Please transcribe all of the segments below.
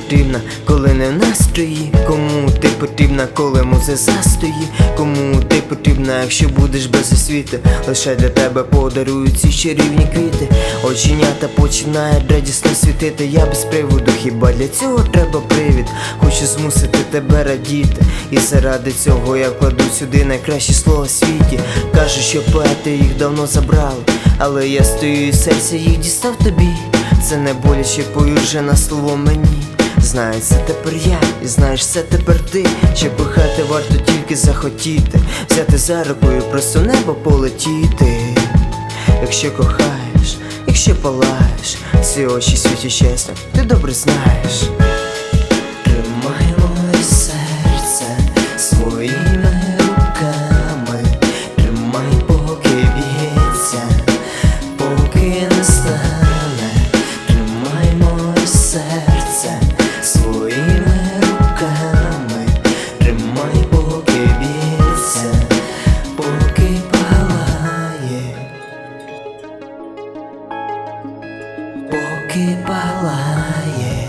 потрібна, коли не в настрої? Кому ти потрібна, коли музи застої? Кому ти потрібна, якщо будеш без освіти? Лише для тебе подарують ці чарівні квіти. Оченята починають радісно світити. Я без приводу, хіба для цього треба привід? Хочу змусити тебе радіти. І заради цього я кладу сюди найкращі слова світі. Кажу, що поети їх давно забрали, але я стою і серця їх дістав тобі. Це не боляче пою вже на слово мені. Знаю, це тепер я, і знаєш, це тепер ти. Що кохати варто тільки захотіти, взяти за руку і просто небо полетіти. Якщо кохаєш, якщо палаєш, всі очі світі чесно, ти добре знаєш. Поки палає.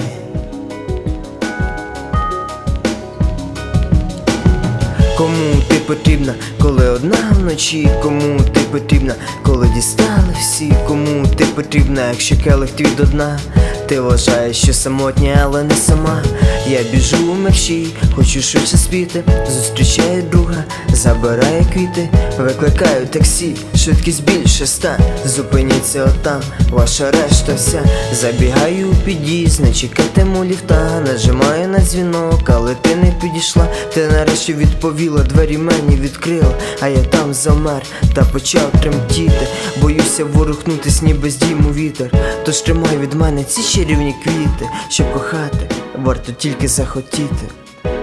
Кому ти потрібна, коли одна вночі, кому ти потрібна, коли дістали всі, кому ти потрібна, якщо келих твій до дна, ти вважаєш, що самотня, але не сама. Я біжу у мерщій, хочу швидше спіти, зустрічаю друга, забираю квіти, викликаю таксі, швидкість більше ста, зупиніться отам, ваша решта вся. Забігаю у під'їзд, не чекатиму ліфта, нажимаю на дзвінок, але ти не підійшла, ти нарешті відповіла, двері мені відкрила, а я там замер та почав тремтіти. Боюся ворухнутись, ніби здійму вітер. Тож тримай від мене ці чарівні квіти, щоб кохати, варто тільки захотіти.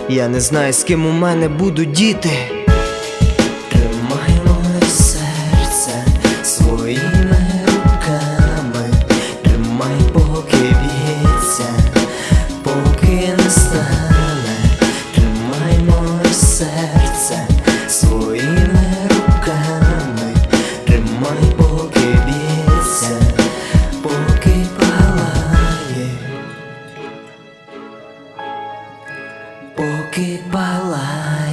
Я не знаю, з ким у мене будуть діти. Поки палає.